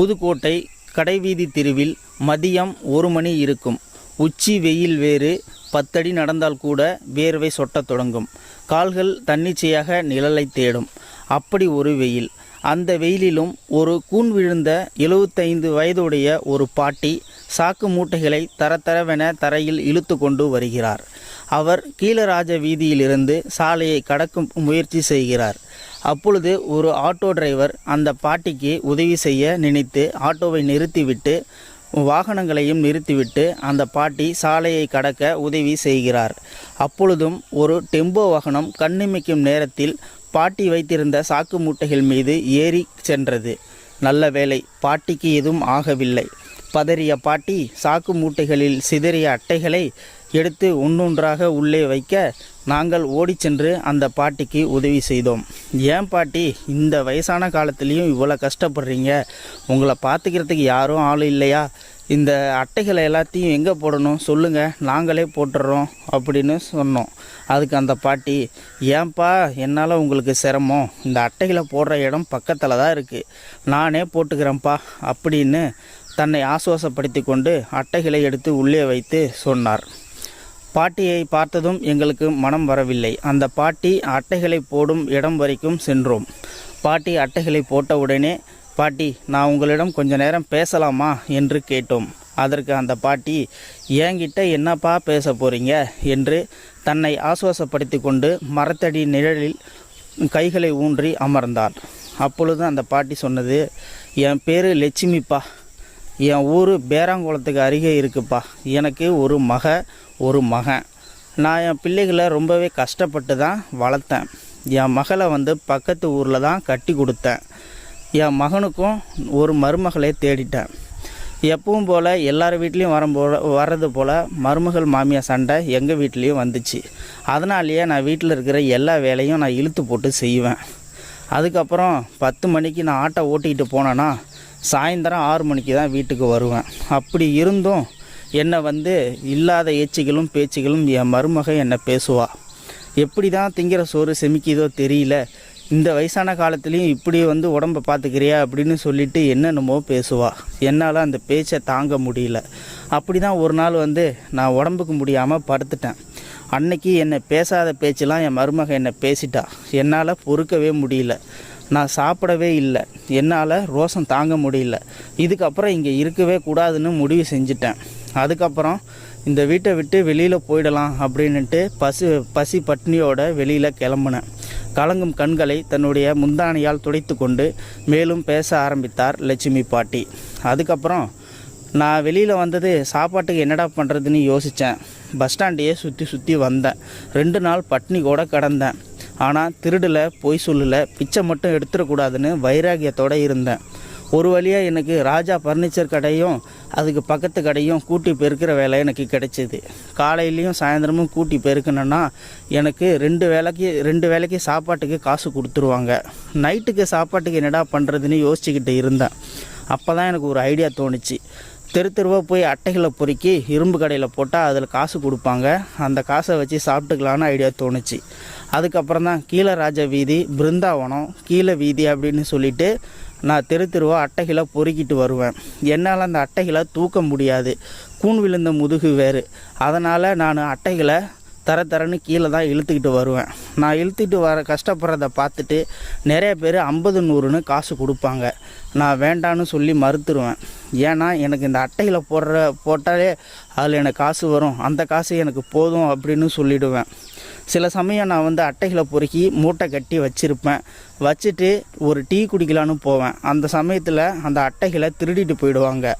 புதுக்கோட்டை கடைவீதி தெருவில் மதியம் ஒரு மணி இருக்கும். உச்சி வெயில் வேறு பத்தடி நடந்தால் கூட வேர்வை சொட்டத் தொடங்கும். கால்கள் தன்னிச்சையாக நிழலை தேடும். அப்படி ஒரு வெயில். அந்த வெயிலிலும் ஒரு கூன் விழுந்த எழுபத்தைந்து வயதுடைய ஒரு பாட்டி சாக்கு மூட்டைகளை தரதரவென தரையில் இழுத்து கொண்டு வருகிறார். அவர் கீழராஜ வீதியிலிருந்து சாலையை கடக்கும் முயற்சி செய்கிறார். அப்பொழுது ஒரு ஆட்டோ டிரைவர் அந்த பாட்டிக்கு உதவி செய்ய நினைத்து ஆட்டோவை நிறுத்திவிட்டு வாகனங்களையும் நிறுத்திவிட்டு அந்த பாட்டி சாலையை கடக்க உதவி செய்கிறார். அப்பொழுதும் ஒரு டெம்போ வாகனம் கண்ணிமைக்கும் நேரத்தில் பாட்டி வைத்திருந்த சாக்கு மூட்டைகள் மீது ஏறி சென்றது. நல்ல வேளை பாட்டிக்கு எதுவும் ஆகவில்லை. பதறிய பாட்டி சாக்கு மூட்டைகளில் சிதறிய அட்டைகளை எடுத்து ஒன்றொன்றாக உள்ளே வைக்க நாங்கள் ஓடி சென்று அந்த பாட்டிக்கு உதவி செய்தோம். ஏன் பாட்டி இந்த வயசான காலத்துலேயும் இவ்வளோ கஷ்டப்படுறீங்க? உங்களை பார்த்துக்கிறதுக்கு யாரும் ஆள் இல்லையா? இந்த அட்டைகளை எல்லாத்தையும் எங்கே போடணும்? சொல்லுங்கள் நாங்களே போட்டுடுறோம் அப்படின்னு சொன்னோம். அதுக்கு அந்த பாட்டி ஏன்பா என்னால் உங்களுக்கு சிரமம். இந்த அட்டைகளை போடுற இடம் பக்கத்தில் தான் இருக்குது நானே போட்டுக்கிறேன்ப்பா அப்படின்னு தன்னை ஆசுவாசப்படுத்தி கொண்டு அட்டைகளை எடுத்து உள்ளே வைத்து சொன்னார். பாட்டியை பார்த்ததும் எங்களுக்கு மனம் வரவில்லை. அந்த பாட்டி அட்டைகளை போடும் இடம் வரைக்கும் சென்றோம். பாட்டி அட்டைகளை போட்ட உடனே பாட்டி நான் உங்களிடம் கொஞ்ச நேரம் பேசலாமா? என்று கேட்டோம். அதற்கு அந்த பாட்டி என்கிட்ட என்னப்பா பேச போகிறீங்க என்று தன்னை ஆசுவாசப்படுத்தி கொண்டு மரத்தடி நிழலில் கைகளை ஊன்றி அமர்ந்தார். அப்பொழுது அந்த பாட்டி சொன்னது என் பேர் லட்சுமிப்பா. என் ஊர் பேராங்குளத்துக்கு அருகே இருக்குப்பா. எனக்கு ஒரு மக ஒரு மகன். நான் என் பிள்ளைகளை ரொம்பவே கஷ்டப்பட்டு தான் வளர்த்தேன். என் மகளை வந்து பக்கத்து ஊரில் தான் கட்டி கொடுத்தேன். என் மகனுக்கும் ஒரு மருமகளை தேடிட்டேன். எப்பவும் போல் எல்லார் வீட்லேயும் வரம்போ வர்றது போல் மருமகள் மாமியார் சண்டை எங்கள் வீட்லேயும் வந்துச்சு. அதனாலேயே நான் வீட்டில் இருக்கிற எல்லா வேலையும் நான் இழுத்து போட்டு செய்வேன். அதுக்கப்புறம் பத்து மணிக்கு நான் ஆட்டோ ஓட்டிக்கிட்டு போனேன்னா சாயந்தரம் ஆறு மணிக்கு தான் வீட்டுக்கு வருவேன். அப்படி இருந்தும் என்னை வந்து இல்லாத ஏச்சுகளும் பேச்சுகளும் என் மருமக என்னை பேசுவாள் எப்படி தான் திங்கிற சோறு செமிக்கிதோ தெரியல. இந்த வயசான காலத்துலேயும் இப்படி வந்து உடம்பை பார்த்துக்கிறியா அப்படின்னு சொல்லிட்டு என்னென்னமோ பேசுவாள் என்னால் அந்த பேச்சை தாங்க முடியல. அப்படி தான் ஒரு நாள் வந்து நான் உடம்புக்கு முடியாமல் படுத்துட்டேன். அன்னைக்கு என்னை பேசாத பேச்செலாம் என் மருமக என்னை பேசிட்டா. என்னால் பொறுக்கவே முடியல. நான் சாப்பிடவே இல்லை. என்னால் ரோசம் தாங்க முடியல. இதுக்கப்புறம் இங்கே இருக்கவே கூடாதுன்னு முடிவு செஞ்சிட்டேன். அதுக்கப்புறம் இந்த வீட்டை விட்டு வெளியில் போயிடலாம் அப்படின்னுட்டு பசு பசி பட்னியோட வெளியில் கிளம்புனேன். கலங்கும் கண்களை தன்னுடைய முந்தானையால் துடைத்து கொண்டு மேலும் பேச ஆரம்பித்தார் லட்சுமி பாட்டி. அதுக்கப்புறம் நான் வெளியில் வந்தது சாப்பாட்டுக்கு என்னடா பண்ணுறதுன்னு யோசித்தேன் பஸ் ஸ்டாண்டையே சுற்றி சுற்றி வந்தேன். ரெண்டு நாள் பட்னி கூட கடந்தேன். ஆனால் திருடில் பொய் சொல்லலை பிச்சை மட்டும் எடுத்துடக்கூடாதுன்னு வைராகியத்தோடு இருந்தேன். ஒரு வழியாக எனக்கு ராஜா ஃபர்னிச்சர் கடையும் அதுக்கு பக்கத்து கடையும் கூட்டி பெருக்கிற வேலை எனக்கு கிடைச்சிது. காலையிலையும் சாயந்தரமும் கூட்டி பெருக்கணுன்னா எனக்கு ரெண்டு வேலைக்கு ரெண்டு வேலைக்கு சாப்பாட்டுக்கு காசு கொடுத்துருவாங்க. நைட்டுக்கு சாப்பாட்டுக்கு என்னடா பண்ணுறதுன்னு யோசிச்சுக்கிட்டு இருந்தேன். அப்போ தான் எனக்கு ஒரு ஐடியா தோணுச்சு. தெரு தெருவாக போய் அட்டைகளை பொறுக்கி இரும்பு கடையில் போட்டால் அதில் காசு கொடுப்பாங்க. அந்த காசை வச்சு சாப்பிட்டுக்கலான்னு ஐடியா தோணுச்சு. அதுக்கப்புறம் தான் கீழே ராஜ வீதி பிருந்தாவனம் கீழே வீதி அப்படின்னு சொல்லிட்டு நான் தெரு தெருவாக அட்டைகளை பொறுக்கிட்டு வருவேன். என்னால் அந்த அட்டைகளை தூக்க முடியாது. கூன் விழுந்த முதுகு வேறு. அதனால் நான் அட்டைகளை தர தரன்னு கீழே தான் இழுத்துக்கிட்டு வருவேன். நான் இழுத்துக்கிட்டு வர கஷ்டப்படுறத பார்த்துட்டு நிறைய பேர் ஐம்பது நூறுன்னு காசு கொடுப்பாங்க. நான் வேண்டான்னு சொல்லி மறுத்துருவேன். ஏன்னா எனக்கு இந்த அட்டையில் போடுற போட்டாலே அதில் எனக்கு காசு வரும். அந்த காசு எனக்கு போதும் அப்படின்னு சொல்லிடுவேன். சில சமயம் நான் வந்து அட்டைகளை பொறுக்கி மூட்டை கட்டி வச்சுருப்பேன். வச்சுட்டு ஒரு டீ குடிக்கலான்னு போவேன். அந்த சமயத்தில் அந்த அட்டைகளை திருடிட்டு போயிடுவாங்க.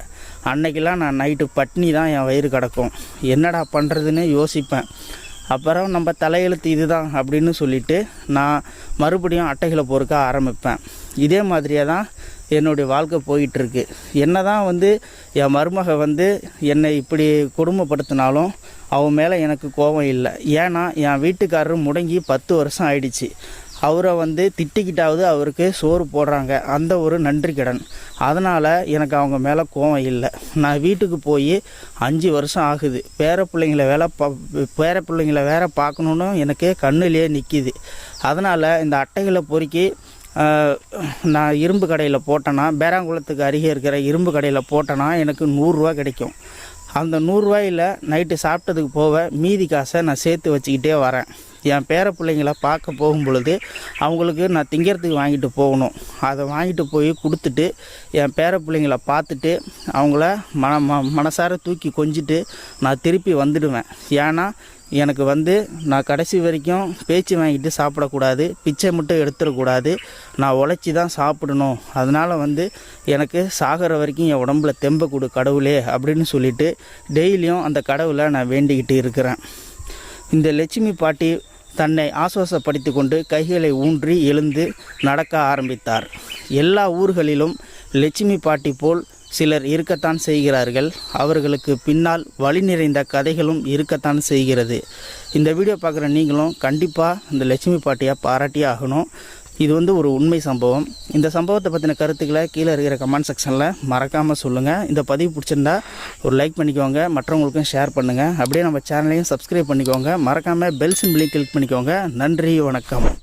அன்னைக்கெல்லாம் நான் நைட்டு பட்னி தான் என் வயிறு கிடக்கும். என்னடா பண்ணுறதுன்னு யோசிப்பேன். அப்புறம் நம்ம தலையெழுத்து இதுதான் அப்படின்னு சொல்லிட்டு நான் மறுபடியும் அட்டைகளை பொறுக்க ஆரம்பிப்பேன். இதே மாதிரியே தான் என்னுடைய வாழ்க்கை போயிட்டுருக்கு. என்ன தான் வந்து என் மருமக வந்து என்னை இப்படி கொடுமைப்படுத்தினாலும் அவன் மேலே எனக்கு கோபம் இல்லை. ஏன்னா என் வீட்டுக்காரர் முடங்கி பத்து வருஷம் ஆயிடுச்சு. அவரை வந்து திட்டிக்கிட்டாவது அவருக்கு சோறு போடுறாங்க. அந்த ஒரு நன்றி கடன். அதனால் எனக்கு அவங்க மேலே கோவம் இல்லை. நான் வீட்டுக்கு போய் அஞ்சு வருஷம் ஆகுது. பேர பிள்ளைங்கள வேலை பா பேர பிள்ளைங்கள வேற பார்க்கணுன்னு எனக்கு கண்ணுலேயே நிற்கிது அதனால் இந்த அட்டைகளை பொறுக்கி நான் இரும்பு கடையில் போட்டேன்னா பேராங்குளத்துக்கு அருகே இருக்கிற இரும்பு கடையில் போட்டேன்னா எனக்கு நூறுரூவா கிடைக்கும். அந்த நூறுரூவாயில் நைட்டு சாப்பிட்டதுக்கு போக மீதி காசை நான் சேர்த்து வச்சுக்கிட்டே வரேன். என் பேர பிள்ளைங்கள பார்க்க போகும் பொழுது அவங்களுக்கு நான் திங்கிறதுக்கு வாங்கிட்டு போகணும். அதை வாங்கிட்டு போய் கொடுத்துட்டு என் பேர பிள்ளைங்கள பார்த்துட்டு அவங்கள மன ம மனசார தூக்கி கொஞ்சிட்டு நான் திருப்பி வந்துடுவேன். ஏன்னா எனக்கு வந்து நான் கடைசி வரைக்கும் பேச்சு வாங்கிட்டு சாப்பிடக்கூடாது பிச்சை மட்டும் எடுத்துடக்கூடாது. நான் உழைச்சி தான் சாப்பிடணும். அதனால் வந்து எனக்கு சாகிற வரைக்கும் என் உடம்புல தெம்ப கொடு கடவுளே அப்படின்னு சொல்லிட்டு டெய்லியும் அந்த கடவுளை நான் வேண்டிக்கிட்டு இருக்கிறேன். இந்த லட்சுமி பாட்டி தன்னை ஆசுவாசப்படுத்தி கொண்டு கைகளை ஊன்றி எழுந்து நடக்க ஆரம்பித்தார். எல்லா ஊர்களிலும் லட்சுமி பாட்டி போல் சிலர் இருக்கத்தான் செய்கிறார்கள். அவர்களுக்கு பின்னால் வழி நிறைந்த கதைகளும் இருக்கத்தான் செய்கிறது. இந்த வீடியோ பார்க்குற நீங்களும் கண்டிப்பாக இந்த லட்சுமி பாட்டியை பாராட்டியே ஆகணும். இது வந்து ஒரு உண்மை சம்பவம். இந்த சம்பவத்தை பற்றின கருத்துக்களை கீழே இருக்கிற கமெண்ட் செக்ஷனில் மறக்காமல் சொல்லுங்கள் இந்த பதிவு பிடிச்சிருந்தா ஒரு லைக் பண்ணிக்கோங்க. மற்றவங்களுக்கும் ஷேர் பண்ணுங்கள் அப்படியே நம்ம சேனலையும் சப்ஸ்கிரைப் பண்ணிக்கோங்க. மறக்காமல் பெல் சிம்பிளையும் கிளிக் பண்ணிக்கோங்க. நன்றி வணக்கம்.